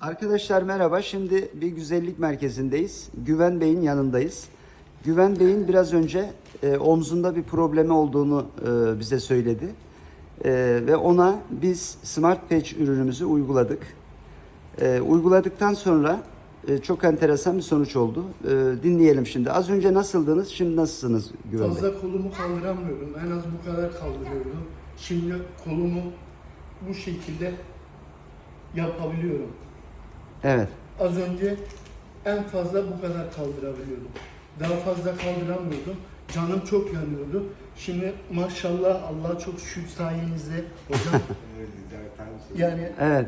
Arkadaşlar merhaba. Şimdi bir güzellik merkezindeyiz. Güven Bey'in yanındayız. Güven Bey'in biraz önce e, omzunda bir problemi olduğunu e, bize söyledi. E, ve ona biz Smart Patch ürünümüzü uyguladık. E, uyguladıktan sonra e, çok enteresan bir sonuç oldu. E, dinleyelim şimdi. Az önce nasıldınız, şimdi nasılsınız Güven Bey? Fazla kolumu kaldıramıyorum. En az bu kadar kaldırıyordum. Şimdi kolumu bu şekilde yapabiliyorum. Evet. Az önce en fazla bu kadar kaldırabiliyordum. Daha fazla kaldıramıyordum. Canım çok yanıyordu. Şimdi maşallah Allah çok şükür sayenizde hocam. yani Evet.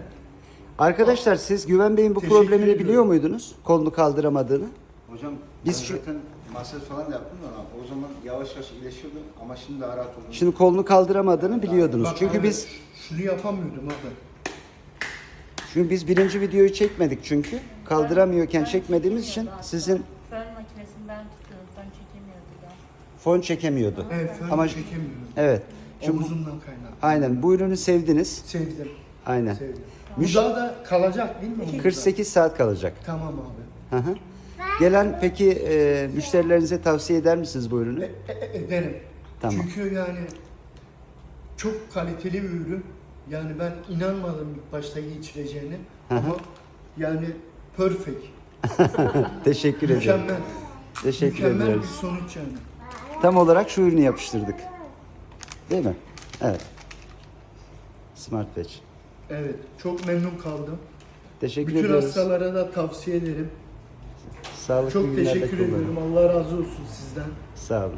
Arkadaşlar siz Güven Bey'in bu Teşekkür problemini ediyorum. biliyor muydunuz? Kolunu kaldıramadığını. Hocam Biz ben şu- zaten masaj falan da yaptım ama o zaman yavaş yavaş iyileşiyordu ama şimdi daha rahat oldum. Şimdi kolunu kaldıramadığını biliyordunuz. bak Çünkü abi, biz şunu yapamıyordum abi. Çünkü biz birinci videoyu çekmedik çünkü. Kaldıramıyorken çekmediğimiz için sizin Fön makinesini ben tutuyorum. Fön çekemiyordu da. fon çekemiyordu. Evet, fön Ama çekemiyorum. evet. Çünkü Omuzumdan kaynaklı. aynen bu ürünü sevdiniz. Sevdim. Aynen. Sevdim. Müş- Bu daha da kalacak değil mi? omuzda? 48 saat kalacak. Tamam abi. Hı hı. Gelen peki e, müşterilerinize tavsiye eder misiniz bu ürünü? E- e- ederim. Tamam. Çünkü yani çok kaliteli bir ürün. Yani ben inanmadım ilk başta geçireceğini. Ama yani perfect. Teşekkür ederim. Mükemmel. Teşekkür Mükemmel bir sonuç yani. Tam olarak şu ürünü yapıştırdık. Değil mi? Evet. Smart Patch. Evet. Çok memnun kaldım. Teşekkür Bütün ediyoruz. hastalara da tavsiye ederim. Sağlıklı Çok günlerde teşekkür kullanın. ediyorum. Allah razı olsun sizden. Sağ olun.